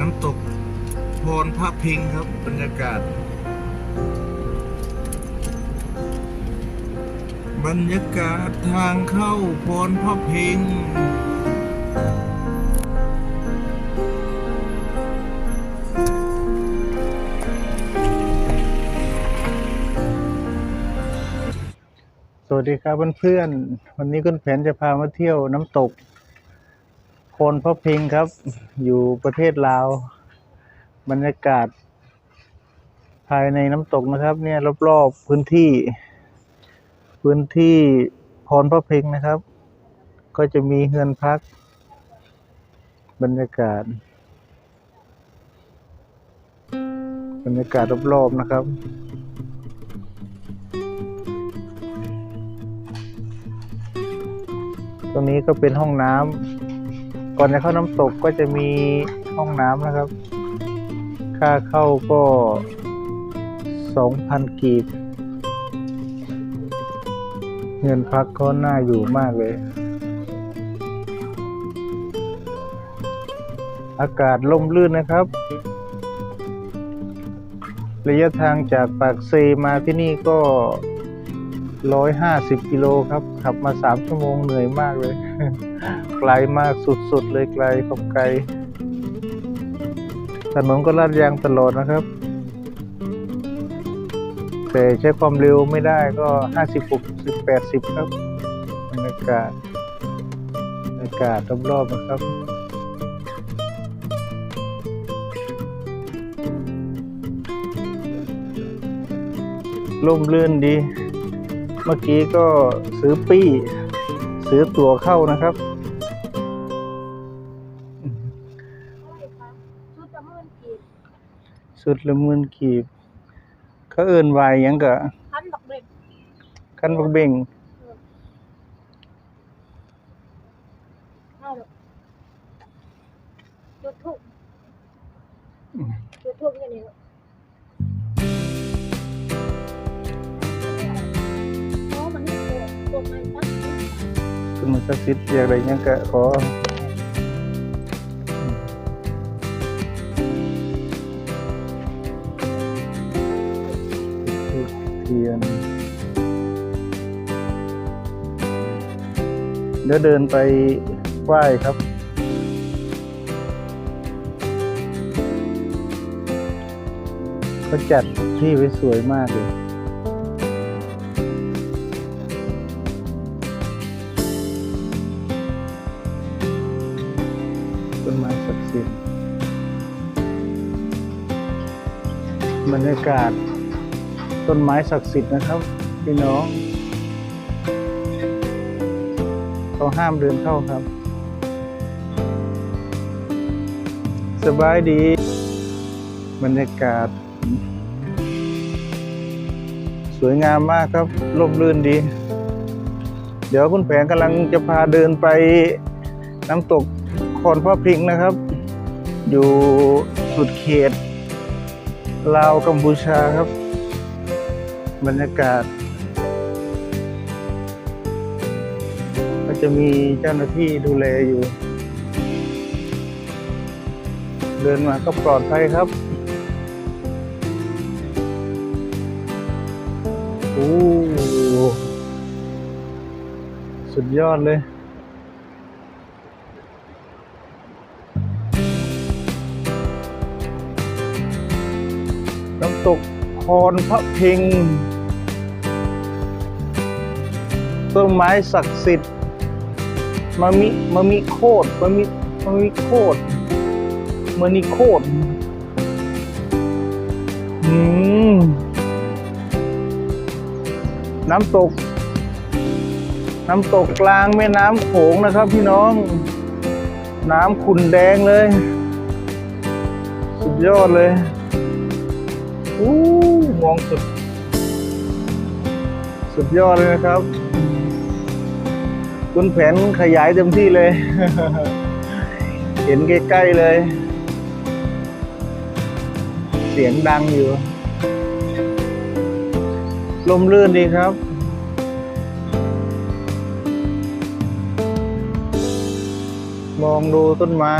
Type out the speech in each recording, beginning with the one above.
น้ำตกพนพระพิงครับบรรยากาศ บรรยากาศทางเข้าพนพระพิงสวัสดีครับเพื่อนๆ วันนี้คุณแผนจะพามาเที่ยวน้ำตก พนพระพิงครับ อยู่ประเทศลาว บรรยากาศ ภายในน้ำตกนะครับ เนี่ยรอบๆพื้นที่ พื้นที่พนพระพิงนะครับ ก็จะมีเฮือนพัก บรรยากาศ บรรยากาศรอบๆนะครับตรงนี้ก็เป็นห้องน้ำ ก่อนจะเข้าน้ำตกก็จะมีห้องน้ำนะครับ ค่าเข้าก็สองพันกีบ เงินพักก็น่าอยู่มากเลย อากาศล่มลื่นนะครับ ระยะทางจากปากเซมาที่นี่ก็ ร้อยห้าสิบกิโลครับ ขับมาสามชั่วโมงเหนื่อยมากเลย ไกลมากสุดๆ เลยไกลขอบไกล ถนนก็ลาดยางตลอดนะครับ แต่ใช้ความเร็วไม่ได้ก็ห้าสิบหกสิบแปดสิบครับบรรยากาศบรรยากาศรอบๆนะครับร่มรื่นดี เมื่อกี้ก็ซื้อปี้ ซื้อตั๋วเข้านะครับชุดละหมื่นกีบสุดละหมื่นกีบ เขาเอินวายหยังกะพันดอกเด็กคันบักเบ่งเอาดอกจุดทูบจุดทูบอย่างนีุ้ณมันศักดิ์สิทธิ์อยากได้ยังกะขอเทียนเดี๋ยวเดินไปไหว้ครับเขาจัดที่ไว้สวยมากเลย กินบรรยากาศต้นไม้ศักดิ์สิทธิ์นะครับ พี่น้องเขาห้ามเดินเข้าครับ สบายดี บรรยากาศ สวยงามมากครับร่มรื่นดี เดี๋ยวคุณแผนกำลังจะพาเดินไปน้ำตกคอนพ่อพริงนะครับ อยู่สุดเขตลาวกัมพูชาครับ บรรยากาศ ก็จะมีเจ้าหน้าที่ดูแลอยู่ เดินมาก็ปลอดภัยครับโอ้สุดยอดเลย ตกคอนพระพิง ต้นไม้ศักดิ์สิทธิ์มามิมามิโคดมามิมามิโคดมานิโคดอืมน้ำตก น้ำตกกลางแม่น้ำโขงนะครับพี่น้อง น้ำขุ่นแดงเลย สุดยอดเลย อู้มองสุด สุดยอดเลยนะครับ คุณแผนขยายเต็มที่เลย เห็นใกล้ๆเลย เสียงดังอยู่ ลมลื่นดีครับมองดูต้นไม้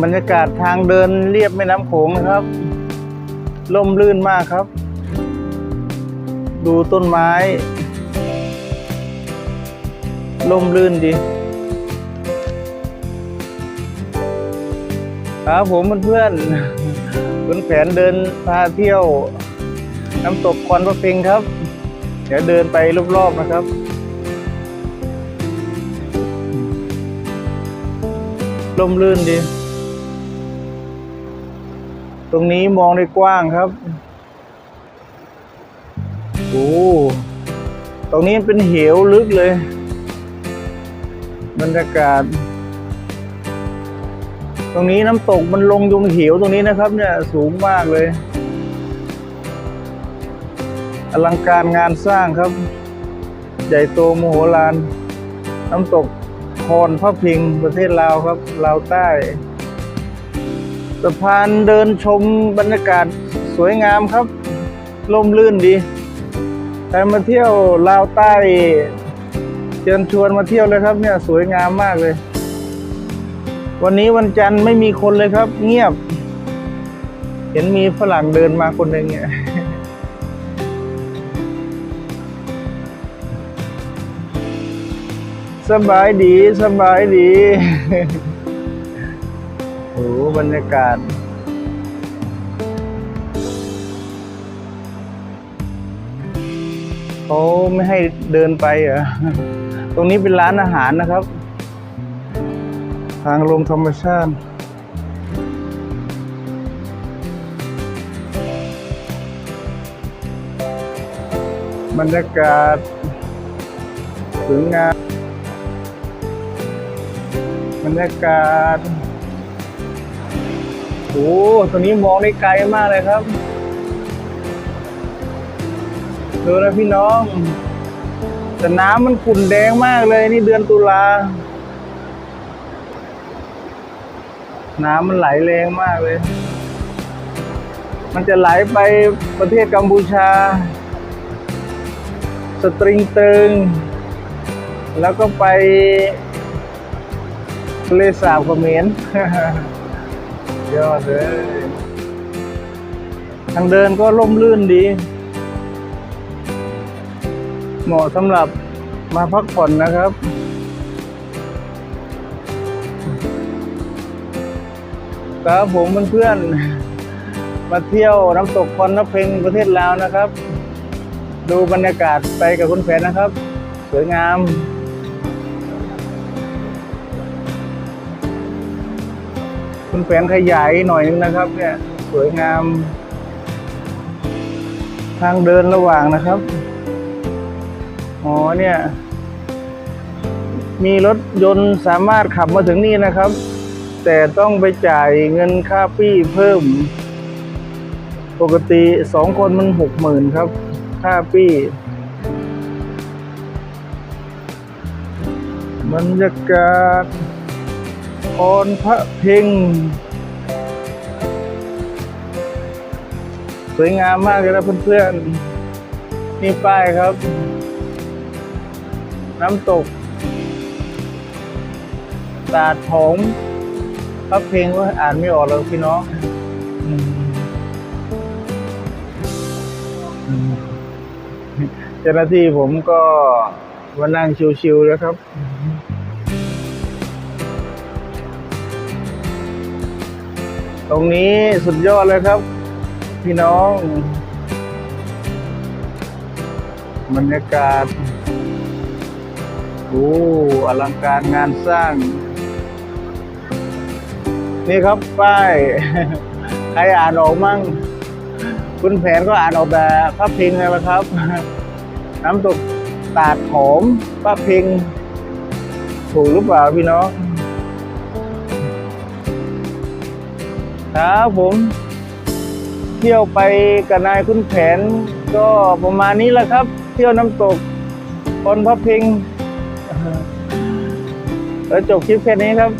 บรรยากาศทางเดินเรียบแม่น้ำโขงนะครับร่มรื่นมากครับ ดูต้นไม้ร่มรื่นดี ครับผมเพื่อนๆคุณแผนเดินพาเที่ยว น้ำตกควันพระเพ็งครับ เดี๋ยวเดินไปรอบๆนะครับร่มรื่นดี ตรงนี้มองได้กว้างครับ โอ้ ตรงนี้เป็นเหวลึกเลย บรรยากาศ ตรงนี้น้ำตกมันลงยงเหวตรงนี้นะครับ เนี่ยสูงมากเลย อลังการงานสร้างครับ ใหญ่โตมโหฬารน้ำตกคอนพระพิงประเทศลาวครับ ลาวใต้ สะพานเดินชมบรรยากาศสวยงามครับลมลื่นดีใครมาเที่ยวลาวใต้เชิญชวนมาเที่ยวเลยครับ เนี่ยสวยงามมากเลย วันนี้วันจันทร์ไม่มีคนเลยครับ เงียบ เห็นมีฝรั่งเดินมาคนหนึ่งเนี่ยสบายดีสบายดี บรรยากาศ เขาไม่ให้เดินไปเหรอ ตรงนี้เป็นร้านอาหารนะครับ ทางลงธรรมชาติบรรยากาศสวยงามบรรยากาศ โอ้ตรงนี้มองได้ไกลมากเลยครับดูนะพี่น้อง แต่น้ำมันขุ่นแดงมากเลยนี่เดือนตุลา น้ำมันไหลแรงมากเลย มันจะไหลไปประเทศกัมพูชา สตริงเติง แล้วก็ไปทะเลสาบเขมร ยอดเลย ทางเดินก็ร่มรื่นดี เหมาะสำหรับมาพักผ่อนนะครับ ครับผมเพื่อนๆ มาเที่ยวน้ำตกคอนนเพงประเทศลาวนะครับ ดูบรรยากาศไปกับคุณแผนนะครับ สวยงาม คุณแผนขยายหน่อยนึงนะครับ เนี่ยสวยงาม ทางเดินระหว่างนะครับอ๋อเนี่ย มีรถยนต์สามารถขับมาถึงนี่นะครับ แต่ต้องไปจ่ายเงินค่าปี้เพิ่ม ปกติสองคนมันหกหมื่นครับ ค่าปี้บรรยากาศ พรพระเพ็งสวยงามมากเลยนะเพื่อนๆนี่ป้ายครับ น้ำตกตาดโถงพระเพลงก็อ่านไม่ออกแล้วพี่น้องเจ้าหน้าที่ผมก็มานั่งชิวๆแล้วครับ ตรงนี้สุดยอดเลยครับ พี่น้องบรรยากาศโอ้อลังการงานสร้าง นี่ครับป้าย ใครอ่านออกมั่ง คุณแผนก็อ่านออกแต่พระพิงเลยนะครับ น้ำตกตาดหอมพระพิง ถูกหรือเปล่าพี่น้อง ครับผมเที่ยวไปกับนายคุณแผน ก็ประมาณนี้แหละครับ เที่ยวน้ำตกคนพับพิงแล้วจบคลิปแค่นี้ครับ